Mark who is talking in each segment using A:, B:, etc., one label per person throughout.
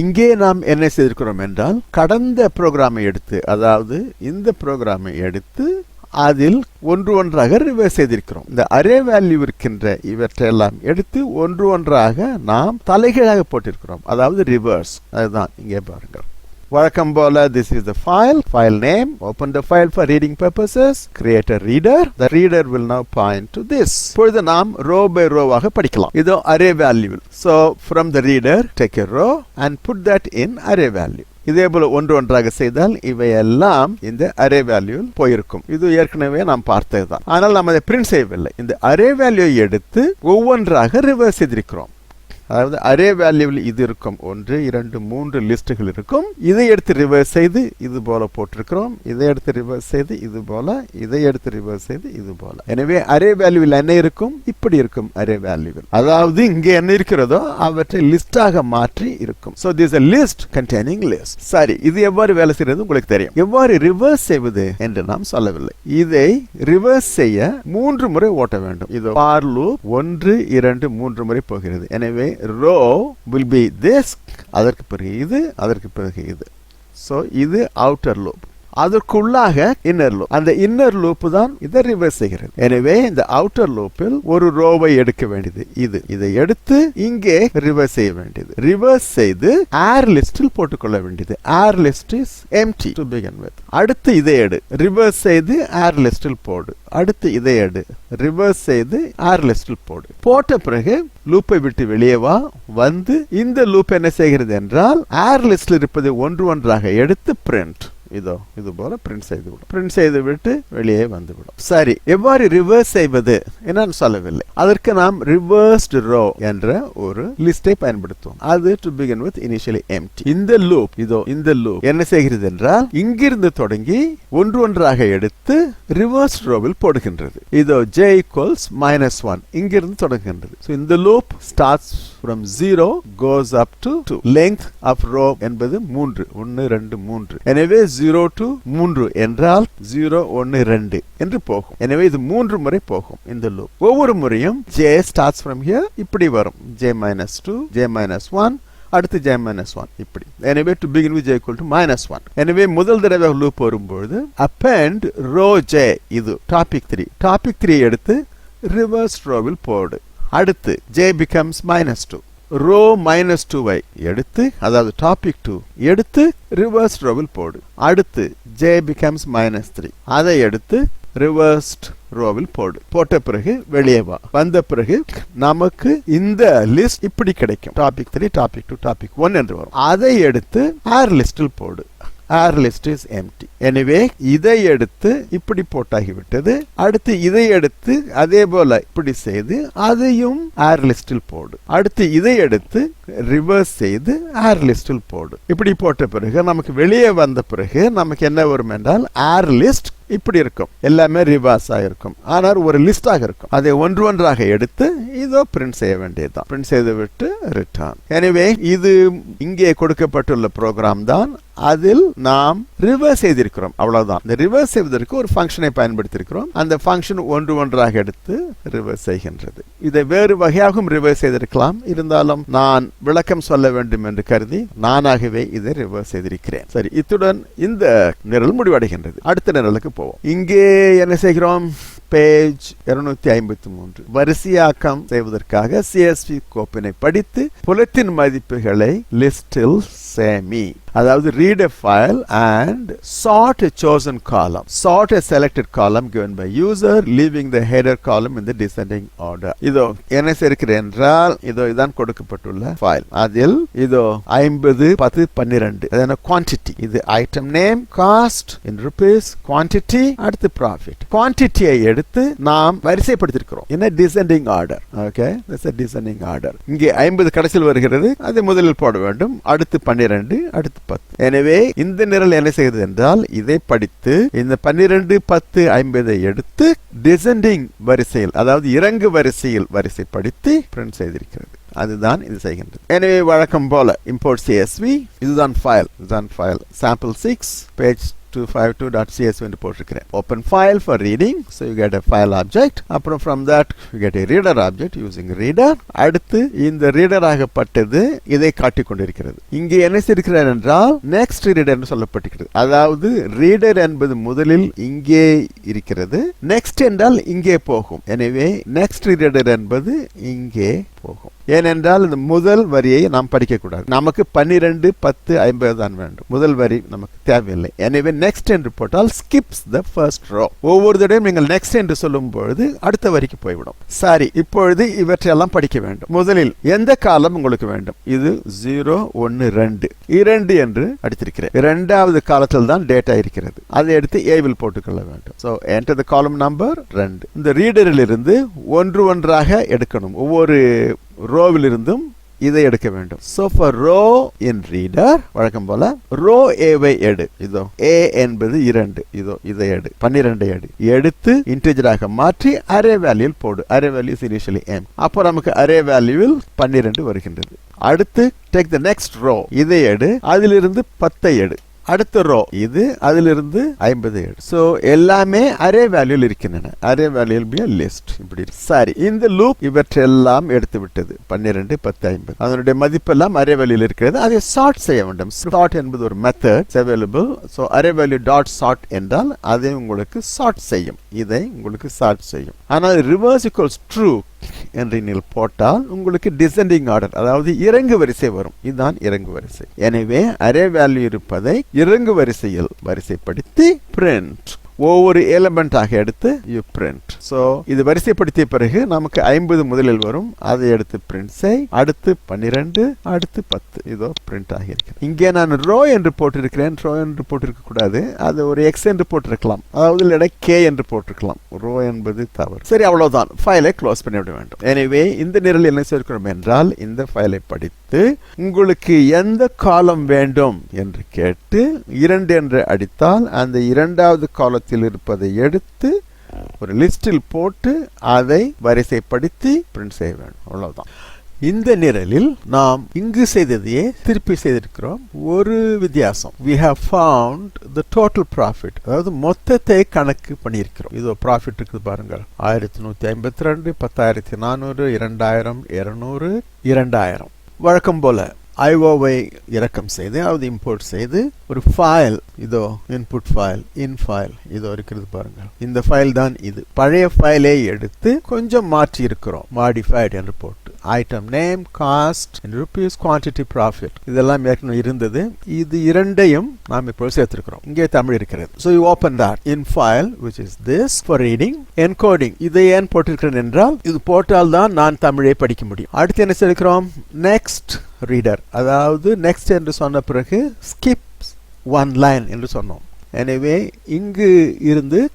A: இங்கே நாம் என்ன செய்திருக்கிறோம் என்றால் கடந்த ப்ரோக்ராமை எடுத்து அதாவது இந்த ப்ரோக்ராமை எடுத்து அதில் ஒன்று ஒன்றாக ரிவர்ஸ் செய்திருக்கிறோம். இந்த அரே வேல்யூ இருக்கின்ற இவற்றையெல்லாம் எடுத்து ஒன்று ஒன்றாக நாம் தலைகீழாக போட்டிருக்கிறோம். அதாவது ரிவர்ஸ் அதுதான் இங்கே பாருங்கள். வழக்கம் போல this is the file file name open the file for reading purposes create a reader the reader will now point to this இப்பொழுது நாம் row by row ஆக படிக்கலாம் இது array value so from the reader take a row and put that in array value இதே போல ஒன்று ஒன்றாக செய்தால் இவையெல்லாம் இந்த அரே வேல்யூ போயிருக்கும் இது ஏற்கனவே நாம் பார்த்ததுதான் ஆனால் நாம் அதை பிரிண்ட் செய்யவில்லை இந்த அரே வேல்யூ எடுத்து ஒவ்வொன்றாக ரிவர்ஸ் செய்திருக்கிறோம் அதாவது அரே வேல்யூவில் இது இருக்கும் ஒன்று இரண்டு மூன்று லிஸ்ட்டுகள் இருக்கும். இதை எடுத்து ரிவர்ஸ் செய்து இது போல போட்டிருக்கிறோம். இதை எடுத்து ரிவர்ஸ் செய்து இது போல இதை எடுத்து ரிவர்ஸ் செய்து இது போல. எனவே அரே வேல்யூவில் என்ன இருக்கும்? இப்படி இருக்கும் அரே வேல்யூவில் அதாவது இங்கே என்ன இருக்கிறதோ அவற்றை லிஸ்டாக மாற்றி இருக்கும். So this a list containing list சரி இது எவ்வாறு வேலை செய்யறது உங்களுக்கு தெரியும். எவ்வாறு ரிவர்ஸ் செய்வது என்று நாம் சொல்லவில்லை. இதை ரிவர்ஸ் செய்ய மூன்று முறை ஓட்ட வேண்டும். இது பார் லூப் ஒன்று இரண்டு மூன்று முறை போகிறது. எனவே ரோ வில் பி திஸ் அதற்கு பிறகு இது அதற்கு பிறகு இது. ஸோ இது அவுட்டர் லூப் அதற்குள்ளாக இன்னர் லூப் அந்த இன்னர் லூப் தான் இதை ரிவர்ஸ் செய்கிறது. எனவே இந்த அவுட்டர் லூப்பில் ஒரு ரோவை எடுக்க வேண்டியது இது. இதை எடுத்து இங்கே ரிவர்ஸ் செய்ய வேண்டியது. ரிவர்ஸ் செய்து ஏர் லிஸ்டில் போட்டுக்கொள்ள வேண்டியது. Our list is empty to begin with அடுத்து இதை எடு. ரிவர்ஸ் செய்து ஏர் லிஸ்டில் போடு. அடுத்து இதை எடு. ரிவர்ஸ் செய்து ஏர் லிஸ்டில் போடு. போட்ட பிறகு லூப்பை விட்டு வெளியே வா. வந்து இந்த லூப் என்ன செய்கிறது என்றால் ஏர் லிஸ்டில் இருப்பதை ஒன்று ஒன்றாக எடுத்து பிரிண்ட் இதோ இது போல பிரிண்ட் செய்து விடும். பிரிண்ட் செய்து விட்டு வெளியே வந்துவிடும். சரி எவ்வாறு ரிவர்ஸ் செய்வது என்னன்னு சொல்லவில்லை. அதற்கு நாம் ரிவர்ஸ்டு ரோ என்ற ஒரு லிஸ்டை பயன்படுத்துவோம். அது to begin with initially empty இந்த லூப் இதோ இந்த லூப் என்ன செய்கிறது என்றால் இங்கிருந்து தொடங்கி ஒன்று ஒன்றாக எடுத்து ரிவர்ஸ் ரோவில் போடுகின்றது. இதோ ஜே ஈக்குவல்ஸ் மைனஸ் ஒன் இங்கிருந்து தொடங்குகின்றது. இந்த loop starts from zero goes up to two length of row என்பது மூன்று. ஒன்னு ரெண்டு மூன்று. எனவே ஜீரோ ஜீரோ டு மூன்று என்றால் ஜீரோ ஒன்னு ரெண்டு என்று போகும். எனவே இது மூன்று முறை போகும் இந்த லூப் ஒவ்வொரு முறையும் ஜே ஸ்டார்ட்ஸ் ஃப்ரம் ஹியர் இப்படி வரும். J minus two J minus one அடுத்து ஜே மைனஸ் ஒன் இப்படி. எனவே to begin with J equal to minus one எனவே முதல் தடவை லூப் வரும்பொழுது அப்பண்ட் ரோ ஜே இது டாபிக் த்ரீ டாபிக் த்ரீ எடுத்து ரிவர்ஸ் ரோவில் போடு. அடுத்து J becomes minus two row minus டூவை எடுத்து அதாவது டாபிக் டூ எடுத்து ரிவர்ஸ் ரோவில் போடு. அடுத்து ஜே பிகம்ஸ் மைனஸ் த்ரீ அதை எடுத்து ரிவர்ஸ்ட் ரோவில் போடு. போட்ட பிறகு வெளியே வா. வந்த பிறகு நமக்கு இந்த லிஸ்ட் இப்படி கிடைக்கும். Topic three topic two topic one என்று வரும். அதை எடுத்து ஆர் லிஸ்டில் போடு. ஆர் லிஸ்ட் இஸ் எம்டி எனவே இதை எடுத்து இப்படி போட்டாகிவிட்டது. அடுத்து இதை எடுத்து அதே போல இப்படி செய்து அதையும் ஆர் லிஸ்டில் போடு. அடுத்து இதை எடுத்து ரிவர்ஸ் செய்து ஆர் லிஸ்டில் போடு. இப்படி போட்ட பிறகு நமக்கு வெளியே வந்த பிறகு நமக்கு என்ன வரும் என்றால் ஆர் லிஸ்ட் இப்படி இருக்கும். எல்லாமே ரிவர்ஸ் ஆகிருக்கும் ஆனால் ஒரு லிஸ்டாக இருக்கும். அதை ஒன்று ஒன்றாக எடுத்து இதோ பிரிண்ட் செய்ய வேண்டியதுதான். பிரிண்ட் செய்து விட்டு ரிட்டர்ன் எனவே இது இங்கே கொடுக்கப்பட்டுள்ள ப்ரோக்ராம் தான். அதில் நாம் ரிவர்ஸ் செய்திருக்கிறோம். அவ்வளவுதான். இந்த ரிவர்ஸ் செய்வதற்கு ஒரு ஃபங்க்ஷனை பயன்படுத்தியிருக்கிறோம். அந்த ஃபங்க்ஷன் ஒன்று ஒன்றாக எடுத்து ரிவர்ஸ் செய்கின்றது. இதை வேறு வகையாகவும் ரிவர்ஸ் செய்திருக்கலாம். இருந்தாலும் நான் விளக்கம் சொல்ல வேண்டும் என்று கருதி நானாகவே இதை ரிவர்ஸ் செய்திருக்கிறேன். சரி இத்துடன் இந்த நிரல் முடிவடைகின்றது. அடுத்த நிரலுக்கு போவோம். இங்கே என்ன செய்கிறோம்? பேஜ் இருநூத்தி ஐம்பத்தி மூன்று. வரிசையாக்கம் செய்வதற்காக சிஎஸ்பி கோப்பினை படித்து புலத்தின் மதிப்புகளை லிஸ்டில் சேமி. அதாவது read a file and sort a chosen column. Sort a selected column given by user leaving the header column in descending order இதோ என்ன சேர்க்கிறேன் என்றால் இதோ இதான் கொடுக்கப்பட்டுள்ள ஃபைல் அதில் இதோ ஐம்பது பத்து பன்னிரண்டு. அதான குவான்டிட்டி இது item name cost in rupees quantity அடுத்து ப்ராஃபிட் குவான்டிட்டியை எடுத்து நாம் வரிசைப்படுத்திருக்கிறோம் என்ன? Descending order okay descending order இங்கே ஐம்பது கடைசியில் வருகிறது. அதை முதலில் போட வேண்டும். அடுத்து பன்னிரெண்டு அடுத்து பத்து. எனவே இந்த நிரல் என்ன செய்கிறது என்றால் இதை படித்து இந்த பன்னிரெண்டு பத்து ஐம்பதை எடுத்து டிசெண்டிங் வரிசையில் அதாவது இறங்கு வரிசையில் வரிசைப்படுத்தி பிரிண்ட் செய்திருக்கிறது. அதுதான் இது செய்கின்றது. எனவே வழக்கம் போல இம்போர்ட் சிஎஸ்வி இதுதான் ஃபைல் இதுதான் file sample six page 625.csv என்று போட்டிருக்கிறேன். Open file for reading so you get a file object. அப்புறம் from that you get a reader object using reader. அடுத்து இந்த ரீடர் ஆகப்பட்டது இதை காட்டிக் கொண்டிருக்கிறது. இங்கே என்ன செய்திருக்கிறார் என்றால் நெக்ஸ்ட் ரீடர் என்று சொல்லப்பட்டிருக்கிறது. அதாவது ரீடர் என்பது முதலில் இங்கே இருக்கிறது. நெக்ஸ்ட் என்றால் இங்கே போகும். எனவே நெக்ஸ்ட் ரீடர் என்பது இங்கே போகும். ஏனென்றால் இந்த முதல் வரியை நாம் படிக்கக்கூடாது. நமக்கு பன்னிரெண்டு பத்து ஐம்பது தான் வேண்டும். முதல் வரி நமக்கு தேவையில்லை. எனவே நெக்ஸ்ட் என்று போட்டால் ஸ்கிப்ஸ் த ஃபர்ஸ்ட் ரோ ஒவ்வொரு தடவையும் நீங்கள் நெக்ஸ்ட் என்று சொல்லும் பொழுது அடுத்த வரிக்கு போய்விடும். சரி இப்பொழுது இவற்றையெல்லாம் படிக்க வேண்டும். முதலில் எந்த காலம் உங்களுக்கு வேண்டும்? இது ஜீரோ ஒன்று ரெண்டு. இரண்டு என்று அடித்திருக்கிறேன். இரண்டாவது காலத்தில் தான் டேட்டா இருக்கிறது. அதை எடுத்து ஏவில் போட்டுக்கொள்ள வேண்டும். ஸோ என்டர் த காலம் நம்பர் ரெண்டு. இந்த ரீடரில் இருந்து ஒன்று ஒன்றாக எடுக்கணும். ஒவ்வொரு ரோவிலிருந்தும் இதை எடுக்க வேண்டும். So for row in reader வழக்கம் போல ரோ ஏவை எடு. இதோ ஏ என்பது இரண்டு. இதோ இதை எடு. பன்னிரெண்டு எடு. எடுத்து இன்டிஜராக மாற்றி அரே வேல்யூவில் போடு. அரே வேல்யூஸ் இனிஷியலி எம் அப்போ நமக்கு அரே வேல்யூவில் பன்னிரெண்டு வருகின்றது. அடுத்து டேக் த நெக்ஸ்ட் ரோ இதை எடு. அதிலிருந்து பத்தை எடு. அடுத்த ரோ இது அதிலிருந்து ஐம்பது ஏழு. ஸோ எல்லாமே அரே வேல்யூல இருக்கின்றன. அரே வேல்யூல் பி லிஸ்ட் இப்படி சாரி இந்த லூப் இவற்றெல்லாம் எடுத்து விட்டது பன்னிரெண்டு பத்து ஐம்பது. அதனுடைய மதிப்பெல்லாம் அரே வேல்யூல இருக்கிறது. அதை சார்ட் செய்ய வேண்டும். சார்ட் என்பது ஒரு method available so array value dot sort என்றால் அதை உங்களுக்கு சார்ட் செய்யும். இதை உங்களுக்கு சார்ட் செய்யும். ஆனால் ரிவர்ஸ் இக்குவல்ஸ் ட்ரூ என்று நீங்கள் போட்டால் உங்களுக்கு டிசெண்டிங் ஆர்டர் அதாவது இறங்கு வரிசை வரும். இதுதான் இறங்கு வரிசை. எனவே அரே வேல்யூ இருப்பதை இறங்கு வரிசையில் வரிசைப்படுத்தி பிரிண்ட் ஒவ்வொரு எலமெண்ட்டாக எடுத்து யூ பிரிண்ட் ஸோ இது வரிசைப்படுத்திய பிறகு நமக்கு ஐம்பது முதலில் வரும். அதை எடுத்து பிரிண்ட் செய். அடுத்து பன்னிரெண்டு அடுத்து பத்து. இதோ பிரிண்ட் ஆகியிருக்கு இங்கே நான் ரோ என்று போட்டிருக்கிறேன். ரோ என்று போட்டிருக்க கூடாது. அது ஒரு எக்ஸ் என்று போட்டிருக்கலாம். அதாவது இல்லைனா கே என்று போட்டிருக்கலாம். ரோ என்பது தவறு. சரி அவ்வளவுதான். ஃபைலை க்ளோஸ் பண்ணிவிட வேண்டும். எனவே இந்த நிரல் என்ன சேர்க்கிறோம் என்றால் இந்த ஃபைலை படித்து உங்களுக்கு எந்த காலம் வேண்டும் என்று கேட்டு இரண்டு என்று அடித்தால் அந்த இரண்டாவது காலத்தில் இருப்பதை எடுத்து ஒரு லிஸ்டில் போட்டு அதை வரிசைப்படுத்தி பிரிண்ட் செய்ய வேண்டும். அவ்வளவுதான். இந்த நிரலில் நாம் இங்கு செய்ததையே திருப்பி செய்திருக்கிறோம். ஒரு வித்தியாசம். We have found the total profit அதாவது மொத்தத்தை கணக்கு பண்ணியிருக்கிறோம். இதோ ப்ராஃபிட் இருக்குது பாருங்கள். ஆயிரத்தி நூற்றி ஐம்பத்தி ரெண்டு பத்தாயிரத்தி நானூறு இரண்டாயிரம் இரநூறு இரண்டாயிரம். வழக்கம் போல ஐஓவை இறக்கம் செய்து அதாவது இம்போர்ட் செய்து ஒரு ஃபைல் இதோ இன்புட் ஃபைல் இன் ஃபைல் இதோ இருக்கிறது பாருங்கள். இந்த ஃபைல் தான் இது. பழைய ஃபைலை எடுத்து கொஞ்சம் மாற்றி இருக்கிறோம். மாடிஃபைட் என்று போட்டு item name cost rupees quantity profit இதெல்லாம் ஏற்கனவே இருந்தது. இது இரண்டையும் நாம் இப்போ சேர்த்திருக்கிறோம். இங்கே தமிழ் இருக்கிறது. So you open that in file which is this for reading encoding இதை ஏன் போட்டிருக்கிறேன் என்றால் இது போட்டால் தான் நான் தமிழை படிக்க முடியும். அடுத்து என்ன சேர்க்கிறோம்? நெக்ஸ்ட் ரீடர் அதாவது நெக்ஸ்ட் என்று சொன்ன பிறகு ஸ்கிப் ஒன் லைன் என்று சொன்னோம். எனவே இங்கு இருந்து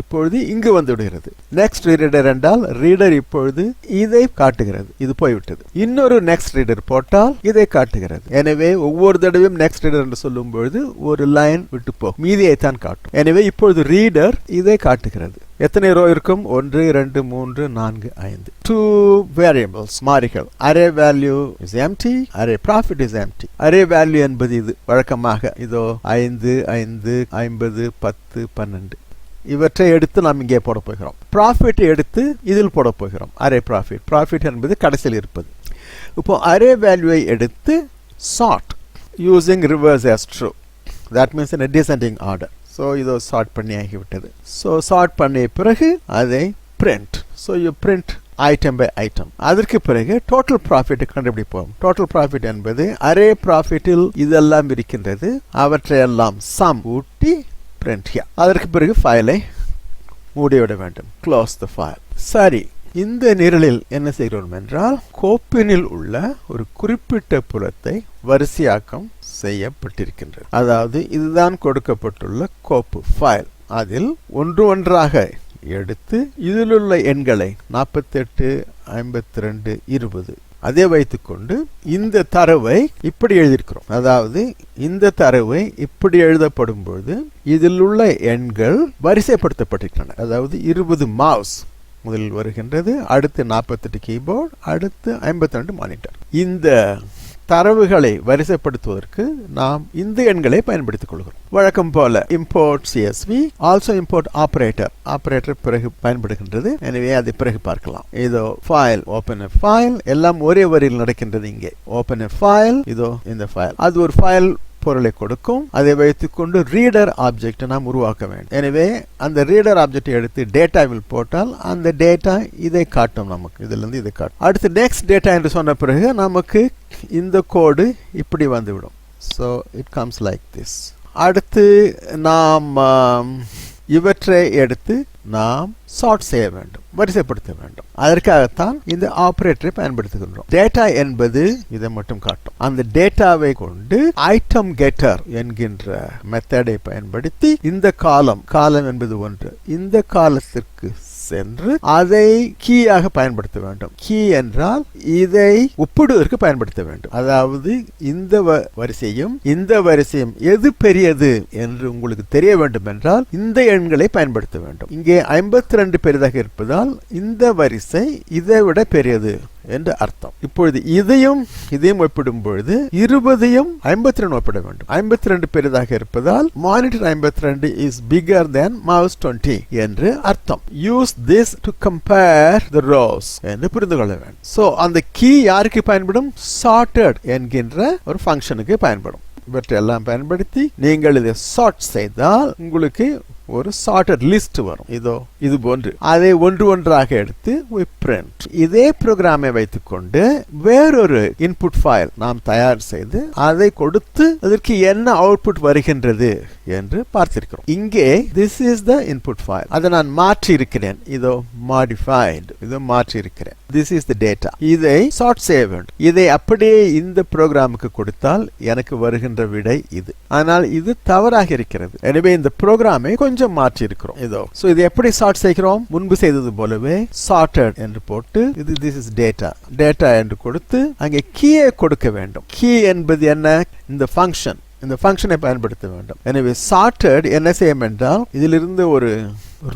A: இப்பொழுது இங்கு வந்து விடுகிறது நெக்ஸ்ட் ரீடர் என்றால் ரீடர் இப்பொழுது இதை காட்டுகிறது. இது போய்விட்டது. இன்னொரு நெக்ஸ்ட் ரீடர் போட்டால் இதை காட்டுகிறது. எனவே ஒவ்வொரு தடவையும் நெக்ஸ்ட் ரீடர் என்று சொல்லும் பொழுது ஒரு லைன் விட்டு போகும் மீதியை தான் காட்டும். எனவே இப்பொழுது ரீடர் இதை காட்டுகிறது. எத்தனை ரோ இருக்கும்? ஒன்று இரண்டு மூன்று நான்கு ஐந்து. டூ வேரியபிள்ஸ் மாறிகள். Array value is empty array profit is empty array value என்பது இது. வழக்கமாக இதோ ஐந்து ஐந்து ஐம்பது பத்து பன்னெண்டு. இவற்றை எடுத்து நாம் இங்கே போட போகிறோம். ப்ராஃபிட் எடுத்து இதில் போட போகிறோம். அரே ப்ராஃபிட் ப்ராஃபிட் என்பது கடைசியில் இருப்பது. இப்போ அரே வேல்யூவை எடுத்து sort using reverse is true that means in a order so இதோ சார்ட் பண்ணி ஆகிவிட்டது ஸோ சார்ட் பண்ணிய பிறகு அதை print so you print item by item அதற்கு பிறகு டோட்டல் ப்ராஃபிட் கண்டுபிடிப்போம். டோட்டல் ப்ராஃபிட் என்பது அரே ப்ராஃபிட்டில் இதெல்லாம் இருக்கின்றது. அவற்றையெல்லாம் சம் ஊட்டி பிரிண்ட் here. அதற்கு பிறகு ஃபைலை மூடிவிட வேண்டும். க்ளோஸ் த ஃபைல் சரி இந்த நிரலில் என்ன செய்கிறோம் என்றால் கோப்பினில் உள்ள ஒரு குறிப்பிட்ட புலத்தை வரிசையாக்கம் செய்யப்பட்டிருக்கின்றது. அதாவது இதுதான் கொடுக்கப்பட்டுள்ள கோப்பு ஃபைல் அதில் ஒன்று ஒன்றாக எடுத்து இதிலுள்ள எண்களை நாற்பத்தெட்டு ஐம்பத்தி ரெண்டு இருபது அதே வைத்துக்கொண்டு இந்த தரவை இப்படி எழுதியிருக்கிறோம். அதாவது இந்த தரவை இப்படி எழுதப்படும் பொழுது இதில் உள்ள எண்கள் வரிசைப்படுத்தப்பட்டிருக்கின்றன. அதாவது இருபது மாவுஸ் முதலில் வருகின்றது அடுத்து நாற்பத்தெட்டு கீபோர்டு அடுத்து ஐம்பத்தி ரெண்டு மானிட்டர் இந்த தரவுகளை வரிசைப்படுத்துவதற்கு நாம் இந்த எண்களை பயன்படுத்திக் கொள்கிறோம். வழக்கம் போல import CSV also import operator operator பிறகு பயன்படுகின்றது. எனவே அதை பிறகு பார்க்கலாம். இதோ ஃபைல் ஓபன் ஃபைல் எல்லாம் ஒரே வரியில் நடக்கின்றது இங்கே. ஓபன் ஃபைல் இதோ இந்த ஃபைல் அது ஒரு ஃபைல் பொருளை கொடுக்கும். அதை வைத்துக்கொண்டு ரீடர் ஆப்ஜெக்ட் நாம் உருவாக்க வேண்டும். எனவே அந்த ரீடர் ஆப்ஜெக்ட் எடுத்து டேட்டாவில் போட்டால் அந்த டேட்டா இதை காட்டும் நமக்கு. இதுல இருந்து இதை காட்டும். அடுத்து நெக்ஸ்ட் டேட்டா என்று சொன்ன பிறகு நமக்கு இந்த கோடு இப்படி வந்துவிடும். So it comes like this அடுத்து நாம் இவற்றை எடுத்து நாம் சார்ட் செய்ய வேண்டும் வரிசைப்படுத்த வேண்டும். அதற்காகத்தான் இந்த ஆபரேட்டரை பயன்படுத்துகின்றோம். டேட்டா என்பது இதை மட்டும் காட்டும். அந்த டேட்டாவை கொண்டு ஐட்டம் கெட்டர் என்கின்ற மெத்தடை பயன்படுத்தி இந்த காலம் காலம் என்பது ஒன்று. இந்த காலத்திற்கு சென்று அதை கீயாக பயன்படுத்த வேண்டும். கீ என்றால் இதை ஒப்பிடுவதற்கு பயன்படுத்த வேண்டும். அதாவது இந்த வ- வரிசையும் இந்த வரிசையும் எது பெரியது என்று உங்களுக்கு தெரிய வேண்டும் என்றால் இந்த எண்களை பயன்படுத்த வேண்டும். இங்கே ஐம்பத்தி ரெண்டு பெரிதாக இருப்பதால் இந்த வரிசை இதை விட பெரியது. என்று அர்த்தம். இப்பொழுது இதையும் இதையும் ஒப்பிடும் பொழுது இருபதையும் ஐம்பத்தி ரெண்டு ஒப்பிட வேண்டும். ஐம்பத்தி ரெண்டு பெரிதாக இருப்பதால் மானிட்டர் ஐம்பத்தி ரெண்டு is bigger than mouse twenty என்று அர்த்தம். Use this to compare the rows என்று புரிந்து கொள்ள வேண்டும். சோ அந்த கீ யாருக்கு பயன்படும்? சார்ட்டட் என்கின்ற ஒரு ஃபங்க்ஷனுக்கு பயன்படும். இவற்றையெல்லாம் பயன்படுத்தி நீங்கள் இதை சார்ட் செய்தால் உங்களுக்கு ஒரு சார்ட்டட் லிஸ்ட் வரும். இதோ இது போன்று. அதை ஒன்று ஒன்றாக எடுத்து print. இதே ப்ரோக்ராமை வைத்துக்கொண்டு வேறொரு இன்புட் ஃபைல் நாம் தயார் செய்து அதை கொடுத்து அதற்கு என்ன அவுட்புட் வருகின்றது என்று பார்த்திருக்கிறோம். இங்கே this is the input file அதை நான் மாற்றி இருக்கிறேன் இதோ மாடிஃபைடு இதோ மாற்றி இருக்கிறேன் திஸ் இஸ் த டேட்டா இதை சார்ட் செய்ய வேண்டும். இதை அப்படியே இந்த ப்ரோக்ராமுக்கு கொடுத்தால் எனக்கு வருகின்ற விடை இது. ஆனால் இது தவறாக இருக்கிறது. எனவே இந்த ப்ரோக்ராமை கொஞ்சம் மாற்றி இருக்கிறோம் இதோ. சோ இது எப்படி சார்ட் செய்கிறோம்? முன்பு செய்தது போலவே சார்ட்டட் என்று போட்டு இது திஸ் இஸ் டேட்டா டேட்டா என்று கொடுத்து அங்கே கீயை கொடுக்க வேண்டும். கீ என்பது என்ன? இந்த ஃபங்க்ஷன் இந்த ஃபங்க்ஷனை பயன்படுத்த வேண்டும். எனவே சார்ட்டட் என்ன செய்யும் என்றால் இதிலிருந்து ஒரு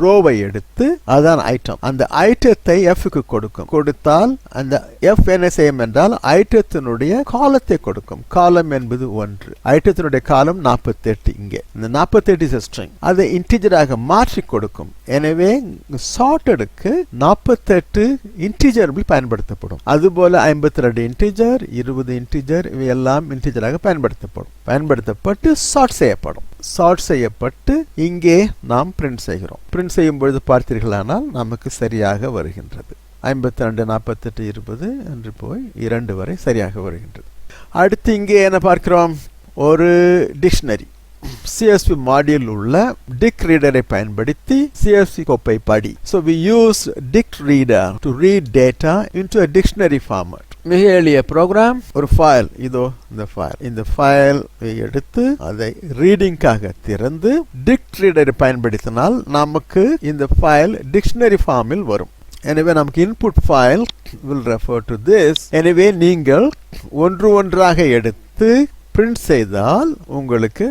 A: ரோவை எடுத்து அதான் ஐட்டம் அந்த ஐட்டத்தை F க்கு கொடுக்கும். கொடுத்தால் அந்த F என்ன செய்யும் என்றால் ஐட்டத்தினுடைய காலத்தை கொடுக்கும். காலம் என்பது ஒன்று. ஐட்டத்தினுடைய காலம் 48 இங்கே. இந்த 48 இஸ் ஸ்ட்ரிங் அதை இன்டிஜராக மாற்றி கொடுக்கும். எனவே சார்ட்டடுக்கு 48 இன்டிஜர் பயன்படுத்தப்படும். அதுபோல 52 இன்டிஜர் 20 இன்டிஜர் இவையெல்லாம் இன்டிஜராக பயன்படுத்தப்படும். பயன்படுத்தப்பட்டு சார்ட் செய்யப்படும். சார்ட் செய்யப்பட்டு இங்கே நாம் பிரிண்ட் செய்கிறோம். பிரிண்ட் செய்யும் பொழுது பார்த்தீர்களானால் நமக்கு சரியாக வருகின்றது. ஐம்பத்தி ரெண்டு நாற்பத்தெட்டு இருபது என்று போய் இரண்டு வரை சரியாக வருகின்றது. அடுத்து இங்கே என்ன பார்க்கிறோம்? ஒரு டிக்ஷனரி சிஎஸ்பி மாடியில் உள்ள டிக் ரீடரை பயன்படுத்தி சிஎஸ்பி கோப்பை படி. So we use dict reader to read data into a dictionary format மிக எளிய ப்ரோக்ராம் ஒரு ஃபைல் இதோ இந்த ஃபைல் இந்த ஃபைல் எடுத்து அதை ரீடிங்காக திறந்து டிக்ட் ரீடரை பயன்படுத்தினால் நமக்கு இந்த ஃபைல் டிக்ஷனரி ஃபார்மில் வரும். எனவே நமக்கு input file will refer to this எனவே நீங்கள் ஒன்று ஒன்றாக எடுத்து பிரிண்ட் செய்தால் உங்களுக்கு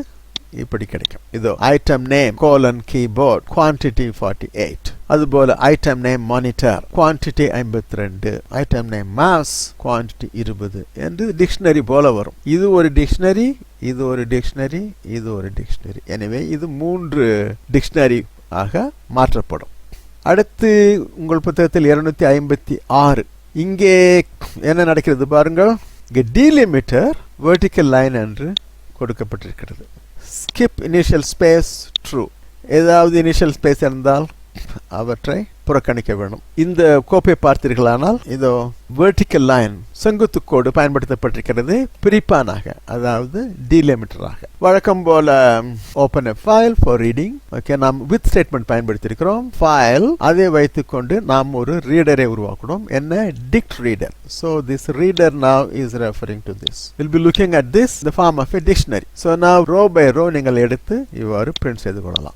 A: இப்படி கிடைக்கும். இதோ item name colon keyboard quantity forty eight அதுபோல ஐட்டம் நேம் மானிட்டர் குவான்டிட்டி ஐம்பத்தி ரெண்டு ஐட்டம் நேம் மாஸ் குவான்டிட்டி இருபது என்று டிக்ஷனரி போல வரும். இது ஒரு டிக்ஷனரி இது ஒரு டிக்ஷனரி இது ஒரு டிக்ஷனரி எனவே இது மூன்று டிக்ஷனரி ஆக மாற்றப்படும். அடுத்து உங்கள் புத்தகத்தில் இருநூத்தி ஐம்பத்தி ஆறு. இங்கே என்ன நடக்கிறது பாருங்கள். இங்கே டீலிமிட்டர் வெர்டிக்கல் லைன் என்று கொடுக்கப்பட்டிருக்கிறது. ஸ்கிப் இனிஷியல் ஸ்பேஸ் ட்ரூ ஏதாவது இனிஷியல் ஸ்பேஸ் இருந்தால் அவற்றை புறக்கணிக்க வேண்டும் இந்த கோப்பை பார்த்தீர்களானால் இதோ வெர்டிக்கல் லைன் செங்குத்து கோடு பயன்படுத்தப்பட்டிருக்கிறது. பிரிப்பானாக அதாவது டிலிமிட்டராக வழக்கம் போல open a file for reading okay நாம் வித் ஸ்டேட்மெண்ட் பயன்படுத்தியிருக்கிறோம். ஃபைல் அதை வைத்துக்கொண்டு நாம் ஒரு ரீடரை உருவாக்கணும். என்ன? Dict reader so this reader now is referring to this will be looking at this the form of a dictionary so நான் ரோ பை ரோ நீங்கள் எடுத்து இவ்வாறு பிரிண்ட் செய்து கொள்ளலாம்.